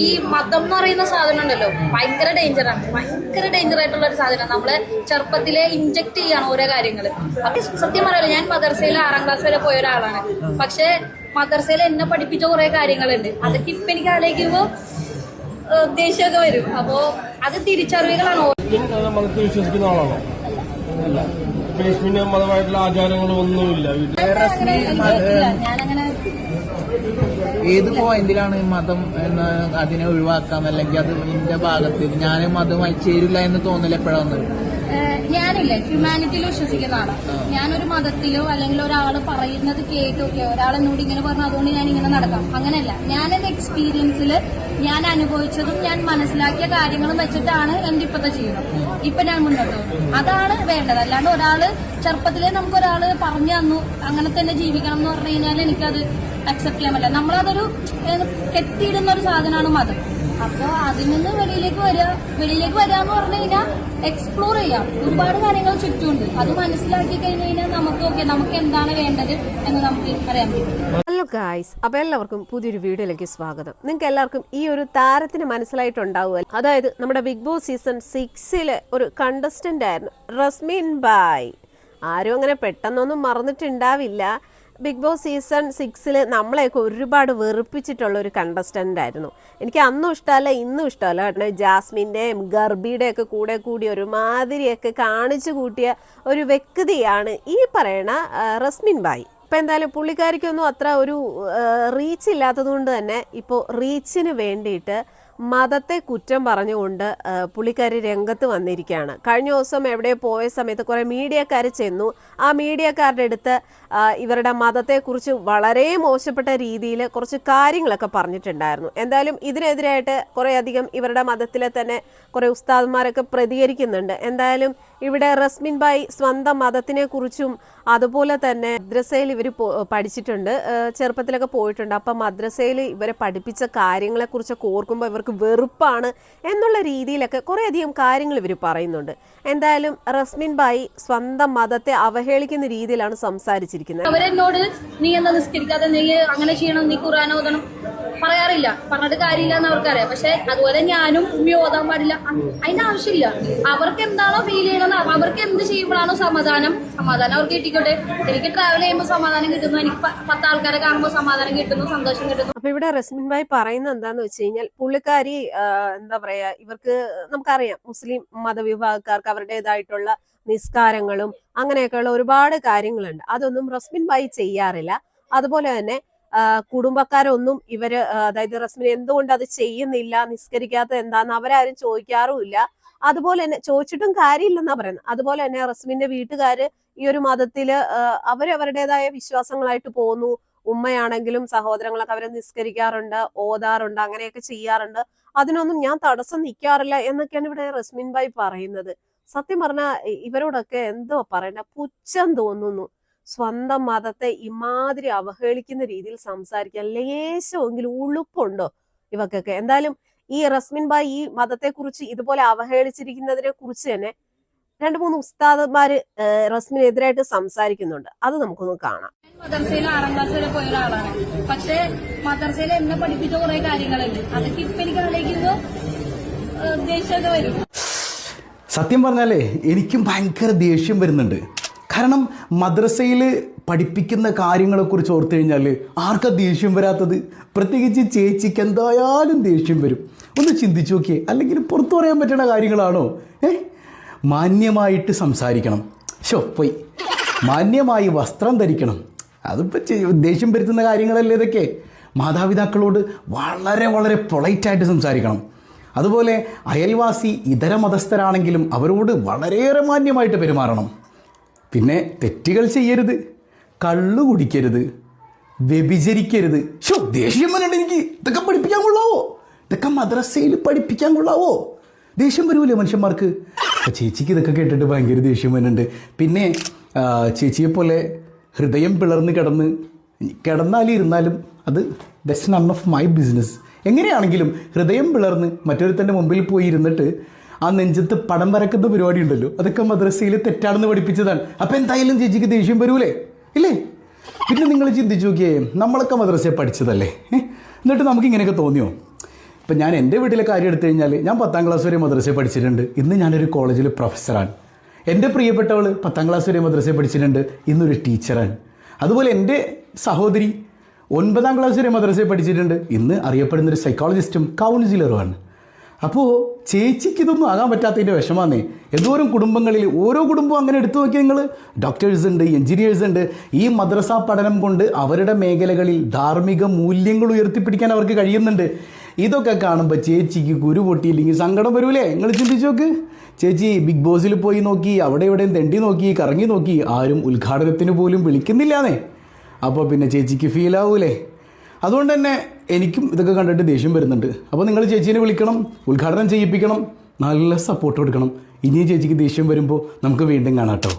ഈ മതം എന്ന് പറയുന്ന സാധനം ഉണ്ടല്ലോ ഭയങ്കര ഡേഞ്ചറാണ് ഭയങ്കര ഡേഞ്ചർ ആയിട്ടുള്ള ഒരു സാധനം. നമ്മളെ ചെറുപ്പത്തിലെ ഇഞ്ചക്ട് ചെയ്യാണ് ഓരോ കാര്യങ്ങൾ അപ്പൊ സത്യം പറയാലോ ഞാൻ മദർസയിൽ ആറാം ക്ലാസ് വരെ പോയ ഒരാളാണ്. പക്ഷെ മദർസയിൽ എന്നെ പഠിപ്പിച്ച കുറെ കാര്യങ്ങളുണ്ട്. അതൊക്കെ ഇപ്പൊ എനിക്ക് ആലോചിക്കുമ്പോ ദേഷ്യമൊക്കെ വരും. അപ്പോ അത് തിരിച്ചറിവുകളാണ് മതത്തിൽ വിശ്വസിക്കുന്ന ആളാണോ? മതമായിട്ടുള്ള ആചാരങ്ങളും ഒന്നുമില്ല ഞാനങ്ങനെ ഏത് പോയിന്റിലാണ് മതം എന്ന് അതിനെ ഒഴിവാക്കാം അല്ലെങ്കിൽ അത് എന്റെ ഭാഗത്ത് ഞാൻ മതമായി ചേരില്ല എന്ന് തോന്നൽ എപ്പോഴാണ് ഞാനില്ലേ ഹ്യൂമാനിറ്റിയിൽ വിശ്വസിക്കുന്ന ആളാണ് ഞാനൊരു മതത്തിലോ അല്ലെങ്കിൽ ഒരാൾ പറയുന്നത് കേട്ടൊക്കെ ഒരാൾ എന്നോട് ഇങ്ങനെ പറഞ്ഞു അതുകൊണ്ട് ഞാൻ ഇങ്ങനെ നടക്കാം. അങ്ങനെയല്ല. ഞാൻ എന്റെ എക്സ്പീരിയൻസിൽ ഞാൻ അനുഭവിച്ചതും ഞാൻ മനസ്സിലാക്കിയ കാര്യങ്ങളും വെച്ചിട്ടാണ് എന്റെ ഇപ്പത്തെ ജീവിതം. ഇപ്പൊ ഞാൻ മുന്നോട്ട് അതാണ് വേണ്ടത്. അല്ലാണ്ട് ഒരാൾ ചെറുപ്പത്തിലേ നമുക്ക് ഒരാൾ പറഞ്ഞു തന്നു അങ്ങനെ തന്നെ ജീവിക്കണം എന്ന് പറഞ്ഞു കഴിഞ്ഞാൽ എനിക്കത് അക്സെപ്റ്റ് ചെയ്യാൻ പറ്റില്ല. നമ്മളതൊരു കെട്ടിയിടുന്ന ഒരു സാധനമാണ് മതം. അപ്പൊ അതിൽ നിന്ന് വെളിയിലേക്ക് വരിക വെളിയിലേക്ക് വരിക എന്ന് പറഞ്ഞു കഴിഞ്ഞാൽ എക്സ്പ്ലോർ ചെയ്യാം. ഒരുപാട് കാര്യങ്ങൾ ചുറ്റുമുണ്ട്. അത് മനസ്സിലാക്കി കഴിഞ്ഞു കഴിഞ്ഞാൽ നമുക്ക് ഓക്കെ നമുക്ക് എന്താണ് വേണ്ടത് എന്ന് നമുക്ക് അറിയാൻ പറ്റും. ഹലോ ഗായ്സ് അപ്പോൾ എല്ലാവർക്കും പുതിയൊരു വീഡിയോയിലേക്ക് സ്വാഗതം. നിങ്ങൾക്ക് എല്ലാവർക്കും ഈ ഒരു താരത്തിന് മനസ്സിലായിട്ടുണ്ടാവുക അതായത് നമ്മുടെ ബിഗ് ബോസ് സീസൺ സിക്സിലെ ഒരു കണ്ടസ്റ്റന്റ് ആയിരുന്നു റസ്മിൻ ബായ് ആരും അങ്ങനെ പെട്ടെന്നൊന്നും മറന്നിട്ടുണ്ടാവില്ല. ബിഗ് ബോസ് സീസൺ സിക്സിൽ നമ്മളെയൊക്കെ ഒരുപാട് വെറുപ്പിച്ചിട്ടുള്ള ഒരു കണ്ടസ്റ്റന്റ് ആയിരുന്നു. എനിക്ക് അന്നും ഇഷ്ടമല്ല ഇന്നും ഇഷ്ടമല്ല കേട്ടോ. ജാസ്മിന്റെയും ഗർബിയുടെയൊക്കെ കൂടെ കൂടി ഒരുമാതിരിയൊക്കെ കാണിച്ചു കൂട്ടിയ ഒരു വ്യക്തിയാണ് ഈ പറയണ റസ്മിൻ ബായ്. ഇപ്പം എന്തായാലും പുള്ളിക്കാരിക്കൊന്നും അത്ര ഒരു റീച്ച് ഇല്ലാത്തത് കൊണ്ട് തന്നെ ഇപ്പോൾ റീച്ചിന് വേണ്ടിയിട്ട് മതത്തെ കുറ്റം പറഞ്ഞുകൊണ്ട് പുള്ളിക്കാരി രംഗത്ത് വന്നിരിക്കുകയാണ്. കഴിഞ്ഞ ദിവസം എവിടെ പോയ സമയത്ത് കുറേ മീഡിയക്കാർ ചെന്നു. ആ മീഡിയക്കാരുടെ അടുത്ത് ഇവരുടെ മതത്തെക്കുറിച്ച് വളരെ മോശപ്പെട്ട രീതിയിൽ കുറച്ച് കാര്യങ്ങളൊക്കെ പറഞ്ഞിട്ടുണ്ടായിരുന്നു. എന്തായാലും ഇതിനെതിരായിട്ട് കുറേയധികം ഇവരുടെ മതത്തിലെ തന്നെ കുറേ ഉസ്താദ്മാരൊക്കെ പ്രതികരിക്കുന്നുണ്ട്. എന്തായാലും ഇവിടെ റസ്മിൻ ബായി സ്വന്തം മതത്തിനെ കുറിച്ചും അതുപോലെ തന്നെ മദ്രസയിൽ ഇവർ പഠിച്ചിട്ടുണ്ട്. ചെറുപ്പത്തിലൊക്കെ പോയിട്ടുണ്ട്. അപ്പം മദ്രസയിൽ ഇവരെ പഠിപ്പിച്ച കാര്യങ്ങളെക്കുറിച്ചൊക്കെ ഓർക്കുമ്പോൾ ഇവർക്ക് വെറുപ്പാണ് എന്നുള്ള രീതിയിലൊക്കെ കുറേയധികം കാര്യങ്ങൾ ഇവർ പറയുന്നുണ്ട്. എന്തായാലും റസ്മിൻ ബായി സ്വന്തം മതത്തെ അവഹേളിക്കുന്ന രീതിയിലാണ് സംസാരിച്ചിരിക്കുന്നത്. അവരെന്നോട് നീ എന്താ നിസ്കരിക്കാതെ നീ അങ്ങനെ ചെയ്യണം നീ ഖുർആൻ ഓതണം പറയാറില്ല. പറഞ്ഞിട്ട് കാര്യമില്ല എന്ന് അവർക്കറിയാം. പക്ഷെ അതുപോലെ ഞാനും ഉമ്മി ഓതാൻ പാടില്ല. അതിന്റെ ആവശ്യമില്ല. അവർക്ക് എന്താണോ ഫീൽ ചെയ്യണമെന്ന് അവർക്ക് എന്ത് ചെയ്യുമ്പോഴാണോ സമാധാനം. സമാധാനം അവർക്ക് കിട്ടിക്കോട്ടെ എനിക്ക് ട്രാവൽ ചെയ്യുമ്പോൾ സമാധാനം കിട്ടുന്നു. എനിക്ക് പത്ത് ആൾക്കാരെ കാണുമ്പോൾ സമാധാനം കിട്ടുന്നു സന്തോഷം കിട്ടുന്നു. അപ്പൊ ഇവിടെ റസ്മിൻ ഭായ് പറയുന്നത് എന്താന്ന് വെച്ച് കഴിഞ്ഞാൽ പുള്ളിക്കാരി എന്താ പറയാ ഇവർക്ക് നമുക്കറിയാം മുസ്ലിം മതവിഭാഗക്കാർക്ക് അവരുടേതായിട്ടുള്ള നിസ്കാരങ്ങളും അങ്ങനെയൊക്കെയുള്ള ഒരുപാട് കാര്യങ്ങളുണ്ട്. അതൊന്നും റസ്മിൻ ഭായ് ചെയ്യാറില്ല. അതുപോലെ തന്നെ കുടുംബക്കാരൊന്നും ഇവർ അതായത് റസ്മിൻ എന്തുകൊണ്ട് അത് ചെയ്യുന്നില്ല നിസ്കരിക്കാത്തത് എന്താന്ന് അവരാരും ചോദിക്കാറുമില്ല. അതുപോലെ തന്നെ ചോദിച്ചിട്ടും കാര്യമില്ലെന്നാ പറയുന്നത്. അതുപോലെ തന്നെ റസ്മിന്റെ വീട്ടുകാര് ഈ ഒരു മതത്തിൽ അവരവരുടേതായ വിശ്വാസങ്ങളായിട്ട് പോകുന്നു. ഉമ്മയാണെങ്കിലും സഹോദരങ്ങളൊക്കെ അവരെ നിസ്കരിക്കാറുണ്ട് ഓതാറുണ്ട് അങ്ങനെയൊക്കെ ചെയ്യാറുണ്ട്. അതിനൊന്നും ഞാൻ തടസ്സം നിൽക്കാറില്ല എന്നൊക്കെയാണ് ഇവിടെ റസ്മിൻ ബായി പറയുന്നത്. സത്യം പറഞ്ഞാൽ ഇവരോടൊക്കെ എന്തോ പറയണ്ട പുച്ഛം തോന്നുന്നു. സ്വന്തം മതത്തെ ഇമാതിരി അവഹേളിക്കുന്ന രീതിയിൽ സംസാരിക്കാൻ ലേശമെങ്കിലും ഉളുപ്പുണ്ടോ ഇവക്കൊക്കെ? എന്തായാലും ഈ റസ്മിൻ ബായി ഈ മതത്തെ കുറിച്ച് ഇതുപോലെ അവഹേളിച്ചിരിക്കുന്നതിനെ കുറിച്ച് തന്നെ രണ്ട് മൂന്ന് ഉസ്താദന്മാര് ഏഹ് റസ്മിനെതിരായിട്ട് സംസാരിക്കുന്നുണ്ട്. അത് നമുക്കൊന്ന് കാണാം. മദർസയിൽ ആറാം ക്ലാസ് വരെ പോയ ഒരാളാണ് പക്ഷെ മദർസയിൽ എന്നെ പഠിപ്പിച്ച കുറെ കാര്യങ്ങളുണ്ട്. അതൊക്കെ ഇപ്പൊ എനിക്ക് ആലോചിക്കുമ്പോ ഏഹ്, ദേഷ്യമൊക്കെ വരും. സത്യം പറഞ്ഞാലേ എനിക്കും ഭയങ്കര ദേഷ്യം വരുന്നുണ്ട്. കാരണം മദ്രസയിൽ പഠിപ്പിക്കുന്ന കാര്യങ്ങളെക്കുറിച്ച് ഓർത്തു കഴിഞ്ഞാൽ ആർക്കാ ദേഷ്യം വരാത്തത്? പ്രത്യേകിച്ച് ചേച്ചിക്ക് എന്തായാലും ദേഷ്യം വരും. ഒന്ന് ചിന്തിച്ചു നോക്കിയേ. അല്ലെങ്കിൽ പുറത്തു പറയാൻ പറ്റുന്ന കാര്യങ്ങളാണോ? ഏ? മാന്യമായിട്ട് സംസാരിക്കണം. ഷോ പോയി. മാന്യമായി വസ്ത്രം ധരിക്കണം. അതിപ്പോൾ ദേഷ്യം വരുത്തുന്ന കാര്യങ്ങളല്ലേ ഇതൊക്കെ? മാതാപിതാക്കളോട് വളരെ വളരെ പൊളൈറ്റായിട്ട് സംസാരിക്കണം. അതുപോലെ അയൽവാസി ഇതര മതസ്ഥരാണെങ്കിലും അവരോട് വളരെയേറെ മാന്യമായിട്ട് പെരുമാറണം. പിന്നെ തെറ്റുകൾ ചെയ്യരുത്. കള്ളു കുടിക്കരുത്. വ്യഭിചരിക്കരുത്. ഷോ ദേഷ്യം വരണ്ട എനിക്ക്. ഇതൊക്കെ പഠിപ്പിക്കാൻ കൊള്ളാവോ? ഇതൊക്കെ മദ്രസയിൽ പഠിപ്പിക്കാൻ കൊള്ളാവോ? ദേഷ്യം വരൂലേ മനുഷ്യന്മാർക്ക്? അപ്പൊ ചേച്ചിക്ക് ഇതൊക്കെ കേട്ടിട്ട് ഭയങ്കര ദേഷ്യം വരുന്നുണ്ട്. പിന്നെ ചേച്ചിയെ പോലെ ഹൃദയം പിളർന്ന് കിടന്ന് കിടന്നാലും ഇരുന്നാലും അത് that's none of my business എങ്ങനെയാണെങ്കിലും ഹൃദയം പിളർന്ന് മറ്റൊരുത്തന്റെ മുമ്പിൽ പോയി ഇരുന്നിട്ട് ആ നെഞ്ചത്ത് പടം വരക്കുന്ന പരിപാടി ഉണ്ടല്ലോ. അതൊക്കെ മദ്രസയിൽ തെറ്റാണെന്ന് പഠിപ്പിച്ചതാണ്. അപ്പം എന്തായാലും ചേച്ചിക്ക് ദേഷ്യം വരൂലേ? ഇല്ലേ? പിന്നെ നിങ്ങൾ ചിന്തിച്ചു നോക്കിയേ നമ്മളൊക്കെ മദ്രസയെ പഠിച്ചതല്ലേ? എന്നിട്ട് നമുക്ക് ഇങ്ങനെയൊക്കെ തോന്നിയോ? ഇപ്പം ഞാൻ എന്റെ വീട്ടിലെ കാര്യം എടുത്തു കഴിഞ്ഞാൽ ഞാൻ പത്താം ക്ലാസ് വരെ മദ്രസയിൽ പഠിച്ചിട്ടുണ്ട്. ഇന്ന് ഞാനൊരു കോളേജിൽ പ്രൊഫസറാണ് എന്റെ പ്രിയപ്പെട്ടവൾ പത്താം ക്ലാസ് വരെ മദ്രസയിൽ പഠിച്ചിട്ടുണ്ട്. ഇന്നൊരു ടീച്ചറാണ് അതുപോലെ എന്റെ സഹോദരി ഒൻപതാം ക്ലാസ് വരെ മദ്രസയിൽ പഠിച്ചിട്ടുണ്ട്. ഇന്ന് അറിയപ്പെടുന്ന ഒരു സൈക്കോളജിസ്റ്റും കൗൺസിലറുമാണ് അപ്പോൾ ചേച്ചിക്ക് ഇതൊന്നും ആകാൻ പറ്റാത്തതിന്റെ വിഷമാന്നേ. എന്തോരം കുടുംബങ്ങളിൽ ഓരോ കുടുംബവും അങ്ങനെ എടുത്തു നോക്കിയാൽ നിങ്ങൾ ഡോക്ടേഴ്സ് ഉണ്ട് എഞ്ചിനീയേഴ്സ് ഉണ്ട്. ഈ മദ്രസ പഠനം കൊണ്ട് അവരുടെ മേഖലകളിൽ ധാർമ്മിക മൂല്യങ്ങൾ ഉയർത്തിപ്പിടിക്കാൻ അവർക്ക് കഴിയുന്നുണ്ട്. ഇതൊക്കെ കാണുമ്പോൾ ചേച്ചിക്ക് കുരു പൊട്ടിയില്ലെങ്കിൽ സങ്കടം വരൂലേ? നിങ്ങൾ ചിന്തിച്ചു നോക്ക്. ചേച്ചി ബിഗ് ബോസിൽ പോയി നോക്കി അവിടെ ഇവിടെയും തെണ്ടി നോക്കി കറങ്ങി നോക്കി ആരും ഉദ്ഘാടനത്തിന് പോലും വിളിക്കുന്നില്ലാന്നേ. അപ്പോൾ പിന്നെ ചേച്ചിക്ക് ഫീൽ ആവൂലേ. അതുകൊണ്ട് തന്നെ എനിക്കും ഇതൊക്കെ കണ്ടിട്ട് ദേഷ്യം വരുന്നുണ്ട്. അപ്പോൾ നിങ്ങൾ ചേച്ചീനെ വിളിക്കണം ഉദ്ഘാടനം ചെയ്യിപ്പിക്കണം നല്ല സപ്പോർട്ട് കൊടുക്കണം. ഇനിയും ചേച്ചിക്ക് ദേഷ്യം വരുമ്പോൾ നമുക്ക് വീണ്ടും കാണാം കേട്ടോ.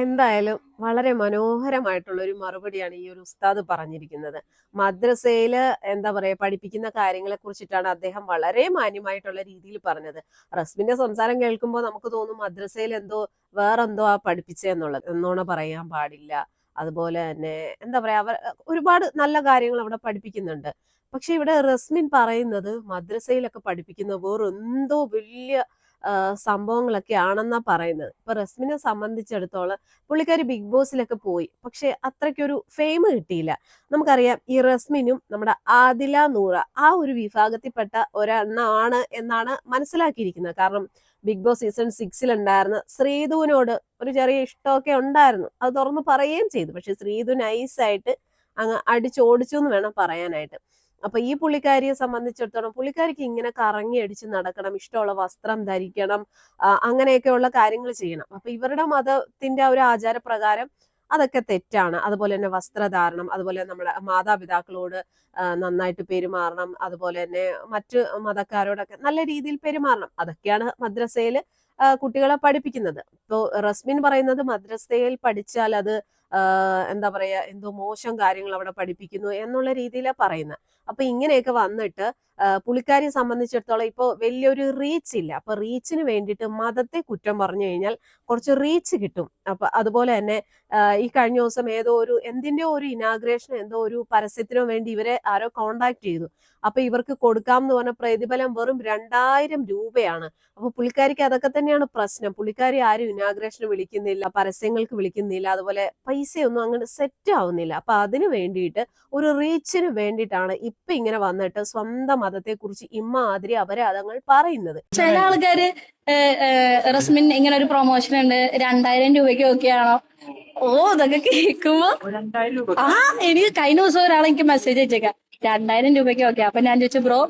എന്തായാലും വളരെ മനോഹരമായിട്ടുള്ള ഒരു മറുപടിയാണ് ഈ ഒരു ഉസ്താദ് പറഞ്ഞിരിക്കുന്നത്. മദ്രസയിൽ എന്താ പറയുക പഠിപ്പിക്കുന്ന കാര്യങ്ങളെ കുറിച്ചിട്ടാണ് അദ്ദേഹം വളരെ മാന്യമായിട്ടുള്ള രീതിയിൽ പറഞ്ഞത്. റസ്മിന്റെ സംസാരം കേൾക്കുമ്പോൾ നമുക്ക് തോന്നും മദ്രസയിൽ എന്തോ വേറെന്തോ ആ പഠിപ്പിച്ചെന്നുള്ളത് എന്നോണ പറയാൻ പാടില്ല. അതുപോലെ തന്നെ എന്താ പറയാ അവർ ഒരുപാട് നല്ല കാര്യങ്ങൾ അവിടെ പഠിപ്പിക്കുന്നുണ്ട്. പക്ഷെ ഇവിടെ റസ്മിൻ പറയുന്നത് മദ്രസയിലൊക്കെ പഠിപ്പിക്കുന്ന വേറെന്തോ വലിയ സംഭവങ്ങളൊക്കെ ആണെന്നാ പറയുന്നത്. ഇപ്പൊ റസ്മിനെ സംബന്ധിച്ചിടത്തോളം പുള്ളിക്കാരി ബിഗ് ബോസിലൊക്കെ പോയി. പക്ഷെ അത്രയ്ക്കൊരു ഫെയിം കിട്ടിയില്ല. നമുക്കറിയാം ഈ റസ്മിനും നമ്മുടെ ആദില നൂറ ആ ഒരു വിഭാഗത്തിൽപ്പെട്ട ഒരെണ്ണമാണ് എന്നാണ് മനസ്സിലാക്കിയിരിക്കുന്നത്. കാരണം ബിഗ് ബോസ് സീസൺ സിക്സിൽ ഉണ്ടായിരുന്ന ശ്രീധുവിനോട് ഒരു ചെറിയ ഇഷ്ടമൊക്കെ ഉണ്ടായിരുന്നു. അത് തുറന്ന് പറയുകയും ചെയ്തു. പക്ഷെ ശ്രീധു നൈസായിട്ട് അങ്ങ് അടിച്ചോടിച്ചു എന്ന് വേണം പറയാനായിട്ട്. അപ്പൊ ഈ പുള്ളിക്കാരിയെ സംബന്ധിച്ചിടത്തോളം പുള്ളിക്കാരിക്ക് ഇങ്ങനെ കറങ്ങി അടിച്ച് നടക്കണം ഇഷ്ടമുള്ള വസ്ത്രം ധരിക്കണം അങ്ങനെയൊക്കെയുള്ള കാര്യങ്ങൾ ചെയ്യണം. അപ്പൊ ഇവരുടെ മതത്തിന്റെ ഒരു ആചാരപ്രകാരം അതൊക്കെ തെറ്റാണ്. അതുപോലെ തന്നെ വസ്ത്രധാരണം അതുപോലെ നമ്മുടെ മാതാപിതാക്കളോട് നന്നായിട്ട് പെരുമാറണം അതുപോലെ തന്നെ മറ്റ് മതക്കാരോടൊക്കെ നല്ല രീതിയിൽ പെരുമാറണം. അതൊക്കെയാണ് മദ്രസയിൽ കുട്ടികളെ പഠിപ്പിക്കുന്നത്. ഇപ്പോൾ റസ്മിൻ പറയുന്നത് മദ്രസയിൽ പഠിച്ചാൽ അത് എന്താ പറയാ എന്തോ മോശം കാര്യങ്ങൾ അവിടെ പഠിപ്പിക്കുന്നു എന്നുള്ള രീതിയിലാണ് പറയുന്നത് അപ്പൊ ഇങ്ങനെയൊക്കെ വന്നിട്ട് പുള്ളിക്കാരിയെ സംബന്ധിച്ചിടത്തോളം ഇപ്പോൾ വലിയൊരു റീച്ച് ഇല്ല. അപ്പൊ റീച്ചിന് വേണ്ടിയിട്ട് മതത്തെ കുറ്റം പറഞ്ഞു കഴിഞ്ഞാൽ കുറച്ച് റീച്ച് കിട്ടും. അപ്പൊ അതുപോലെ തന്നെ ഈ കഴിഞ്ഞ ദിവസം ഏതോ ഒരു എന്തിന്റെ ഒരു ഇനാഗ്രേഷൻ എന്തോ ഒരു പരസ്യത്തിനോ വേണ്ടി ഇവരെ ആരോ കോണ്ടാക്ട് ചെയ്തു. അപ്പൊ ഇവർക്ക് കൊടുക്കാം എന്ന് പറഞ്ഞ പ്രതിഫലം വെറും രണ്ടായിരം രൂപയാണ്. അപ്പൊ പുള്ളിക്കാരിക്ക് അതൊക്കെ തന്നെയാണ് പ്രശ്നം. പുള്ളിക്കാരി ആരും ഇനാഗ്രേഷന് വിളിക്കുന്നില്ല പരസ്യങ്ങൾക്ക് വിളിക്കുന്നില്ല അതുപോലെ പൈസയൊന്നും അങ്ങനെ സെറ്റ് ആവുന്നില്ല. അപ്പൊ അതിനു വേണ്ടിയിട്ട് ഒരു റീച്ചിന് വേണ്ടിയിട്ടാണ് ഇപ്പൊ ഇങ്ങനെ വന്നിട്ട് സ്വന്തം മതത്തെ കുറിച്ച് ഇമ്മാതിരി അവരെ അതങ്ങൾ പറയുന്നത്. ചില ആൾക്കാര് റസ്മിൻ ഇങ്ങനെ ഒരു പ്രൊമോഷൻ ഉണ്ട്. രണ്ടായിരം രൂപയ്ക്ക് ഒക്കെയാണോ ഓ ഇതൊക്കെ കേൾക്കുമ്പോ ആ എനിക്ക് കഴിഞ്ഞ ദിവസം ഒരാൾ എനിക്ക് മെസ്സേജ് അയച്ചേക്കാം. രണ്ടായിരം രൂപയ്ക്ക് ഓക്കെ അപ്പൊ ഞാൻ ചോദിച്ചു ബ്രോ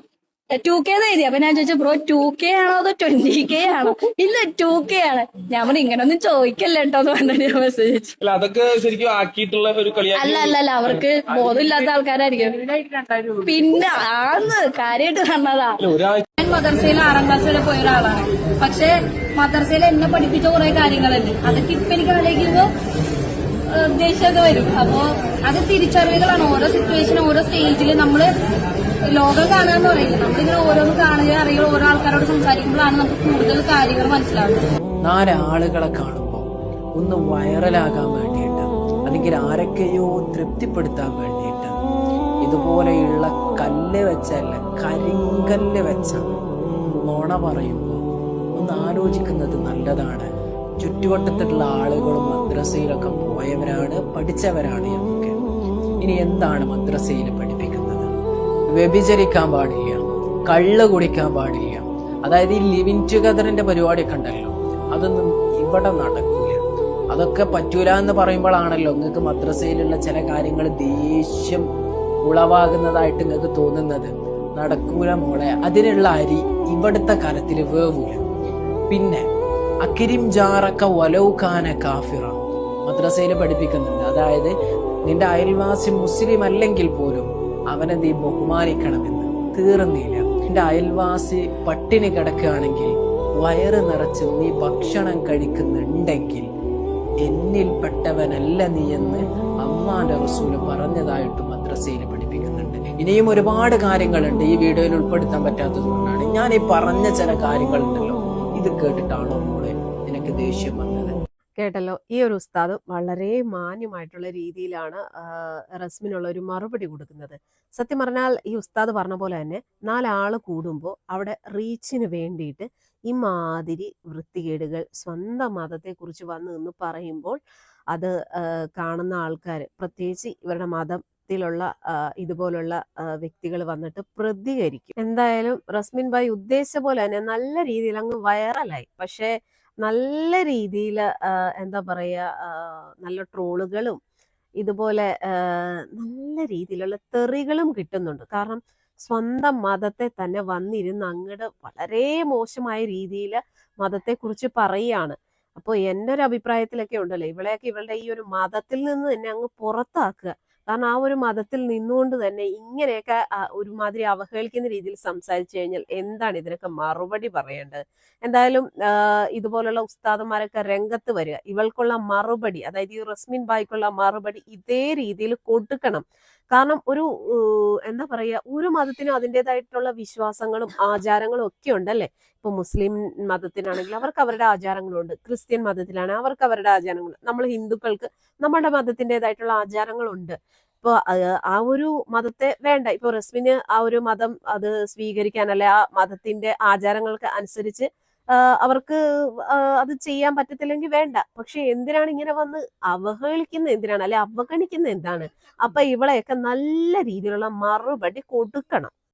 ടു കെ എഴുതി. അപ്പൊ ഞാൻ ചോദിച്ചു ബ്രോ ടു കെ ആണോ അതോ ട്വന്റി കെ ആണോ? ഇല്ല ടു കെ ആണ്. ഞാൻ പറഞ്ഞു ഇങ്ങനൊന്നും ചോദിക്കല്ലോ കേട്ടോ എന്ന് പറഞ്ഞിട്ട് ഞാൻ മെസ്സേജ് അയച്ചു. അല്ല അതൊക്കെ ശരിക്കും ആക്കിയിട്ടുള്ള ഒരു കളിയാക്കി അല്ല അല്ല അല്ല. അവർക്ക് ബോധമില്ലാത്ത ആൾക്കാരായിരിക്കും. പിന്നെ ആന്ന് കാര്യമായിട്ട് കണ്ടതാ ഞാൻ മദർസയിൽ ആറാം ക്ലാസ് വരെ പോയ ഒരാളാണ്. പക്ഷെ മദർസയിൽ എന്നെ പഠിപ്പിച്ച കുറെ കാര്യങ്ങളുണ്ട്. അതൊക്കെ ഇപ്പൊ എനിക്ക് ആലോചിക്കുമ്പോ ദേഷ്യമൊക്കെ വരും. അപ്പോ അത് തിരിച്ചറിവുകളാണ്. ഓരോ സിറ്റുവേഷൻ ഓരോ സ്റ്റേജിൽ നമ്മൾ ലോകം കാണുക എന്ന് പറയില്ല. നമ്മളിങ്ങനെ ഓരോന്ന് കാണുക അറിയുക ഓരോ ആൾക്കാരോട് സംസാരിക്കുമ്പോഴാണ് നമുക്ക് കൂടുതൽ കാര്യങ്ങൾ മനസ്സിലാവുന്നത്. നാലാളുകളെ കാണുമ്പോൾ ഒന്ന് വൈറലാകാൻ വേണ്ടിയിട്ട് അല്ലെങ്കിൽ ആരൊക്കെയോ തൃപ്തിപ്പെടുത്താൻ വേണ്ടിയിട്ട് ഇതുപോലെയുള്ള കല്ല് വെച്ചല്ല കരിങ്കല്ല് വെച്ച നുണ പറയുമ്പോൾ ഒന്ന് ആലോചിക്കുന്നത് നല്ലതാണ്. ചുറ്റുവട്ടത്തുള്ള ആളുകളും മദ്രസയിലൊക്കെ പോയവരാണ് പഠിച്ചവരാണ് എന്നൊക്കെ ഇനി എന്താണ് മദ്രസയിൽ വ്യഭിചരിക്കാൻ പാടില്ല. കള്ള് കുടിക്കാൻ പാടില്ല. അതായത് ഈ ലിവിങ് ടുഗദറിന്റെ പരിപാടിയൊക്കെ ഉണ്ടല്ലോ അതൊന്നും ഇവിടെ നടക്കൂല. അതൊക്കെ പറ്റൂല എന്ന് പറയുമ്പോഴാണല്ലോ നിങ്ങൾക്ക് മദ്രസയിലുള്ള ചില കാര്യങ്ങൾ ദേഷ്യം ഉളവാകുന്നതായിട്ട് നിങ്ങൾക്ക് തോന്നുന്നത്. നടക്കൂല മോളെ അതിനുള്ള അരി ഇവിടുത്തെ കരത്തിൽ വേവൂല. പിന്നെ അക്കിരിം ജാറക്ക വലൗഖാന കാഫിറ. മദ്രസയിൽ പഠിപ്പിക്കുന്നുണ്ട്. അതായത് നിന്റെ അയൽവാസി മുസ്ലിം അല്ലെങ്കിൽ പോലും അവനെ നീ ബഹുമാനിക്കണമെന്ന് തീർന്നില്ല. നിന്റെ അയൽവാസി പട്ടിണി കിടക്കുകയാണെങ്കിൽ വയറ് നിറച്ച് നീ ഭക്ഷണം കഴിക്കുന്നുണ്ടെങ്കിൽ എന്നിൽപ്പെട്ടവനല്ല നീ എന്ന് അമ്മാന്റെ റസൂൽ പറഞ്ഞതായിട്ട് മദ്രസയിൽ പഠിപ്പിക്കുന്നുണ്ട്. ഇനിയും ഒരുപാട് കാര്യങ്ങളുണ്ട് ഈ വീഡിയോയിൽ ഉൾപ്പെടുത്താൻ പറ്റാത്തതുകൊണ്ടാണ് ഞാൻ ഈ പറഞ്ഞ ചില കാര്യങ്ങളുണ്ടല്ലോ ഇത് കേട്ടിട്ടാണോ മോളെ? നിനക്ക് ദേഷ്യം വന്നത്? കേട്ടല്ലോ. ഈ ഒരു ഉസ്താദ് വളരെ മാന്യമായിട്ടുള്ള രീതിയിലാണ് റസ്മിനുള്ള ഒരു മറുപടി കൊടുക്കുന്നത്. സത്യം പറഞ്ഞാൽ ഈ ഉസ്താദ് പറഞ്ഞ പോലെ തന്നെ നാലാൾ കൂടുമ്പോൾ അവിടെ റീച്ചിന് വേണ്ടിയിട്ട് ഇമാതിരി വൃത്തികേടുകൾ സ്വന്തം മതത്തെക്കുറിച്ച് വന്നു നിന്ന് പറയുമ്പോൾ അത് കാണുന്ന ആൾക്കാർ പ്രത്യേകിച്ച് ഇവരുടെ മതം ത്തിലുള്ള ഇതുപോലുള്ള വ്യക്തികൾ വന്നിട്ട് പ്രതികരിക്കും. എന്തായാലും റസ്മിൻ ഭായ് ഉദ്ദേശിച്ച പോലെ തന്നെ നല്ല രീതിയിൽ അങ്ങ് വൈറലായി പക്ഷേ നല്ല രീതിയിൽ എന്താ പറയുക നല്ല ട്രോളുകളും ഇതുപോലെ നല്ല രീതിയിലുള്ള തെറികളും കിട്ടുന്നുണ്ട്. കാരണം സ്വന്തം മതത്തെ തന്നെ വന്നിരുന്ന് അങ്ങോട്ട് വളരെ മോശമായ രീതിയിൽ മതത്തെക്കുറിച്ച് പറയുകയാണ് അപ്പോൾ എന്റെ ഒരു അഭിപ്രായത്തിലൊക്കെ ഉണ്ടല്ലോ. ഇവളെയൊക്കെ ഇവളുടെ ഈ ഒരു മതത്തിൽ നിന്ന് തന്നെ അങ്ങ് പുറത്താക്കുക. കാരണം ആ ഒരു മതത്തിൽ നിന്നുകൊണ്ട് തന്നെ ഇങ്ങനെയൊക്കെ ഒരുമാതിരി അവഹേളിക്കുന്ന രീതിയിൽ സംസാരിച്ചു കഴിഞ്ഞാൽ എന്താണ് ഇതിനൊക്കെ മറുപടി പറയേണ്ടത്? എന്തായാലും ഇതുപോലുള്ള ഉസ്താദന്മാരൊക്കെ രംഗത്ത് വരിക. ഇവൾക്കുള്ള മറുപടി അതായത് ഈ റസ്മിൻ ബായ്ക്കുള്ള മറുപടി ഇതേ രീതിയിൽ കൊടുക്കണം. കാരണം ഒരു എന്താ പറയുക ഒരു മതത്തിനും അതിന്റെതായിട്ടുള്ള വിശ്വാസങ്ങളും ആചാരങ്ങളും ഒക്കെ ഉണ്ടല്ലേ? ഇപ്പൊ മുസ്ലിം മതത്തിനാണെങ്കിൽ അവർക്ക് അവരുടെ ആചാരങ്ങളുണ്ട് ക്രിസ്ത്യൻ മതത്തിലാണ് അവർക്ക് അവരുടെ ആചാരങ്ങളുണ്ട് നമ്മൾ ഹിന്ദുക്കൾക്ക് നമ്മുടെ മതത്തിന്റെതായിട്ടുള്ള ആചാരങ്ങളുണ്ട്. ഇപ്പൊ ആ ഒരു മതത്തെ വേണ്ട. ഇപ്പൊ റസ്മിന് ആ ഒരു മതം അത് സ്വീകരിക്കാൻ അല്ലെ ആ മതത്തിന്റെ ആചാരങ്ങൾക്ക് അനുസരിച്ച് അവർക്ക് അത് ചെയ്യാൻ പറ്റത്തില്ലെങ്കിൽ വേണ്ട. പക്ഷെ എന്തിനാണ് ഇങ്ങനെ വന്ന് അവഹേളിക്കുന്ന എന്തിനാണ്? അല്ലെ അവഗണിക്കുന്ന എന്താണ്? അപ്പൊ ഇവളെയൊക്കെ നല്ല രീതിയിലുള്ള മറുപടി കൊടുക്കണം.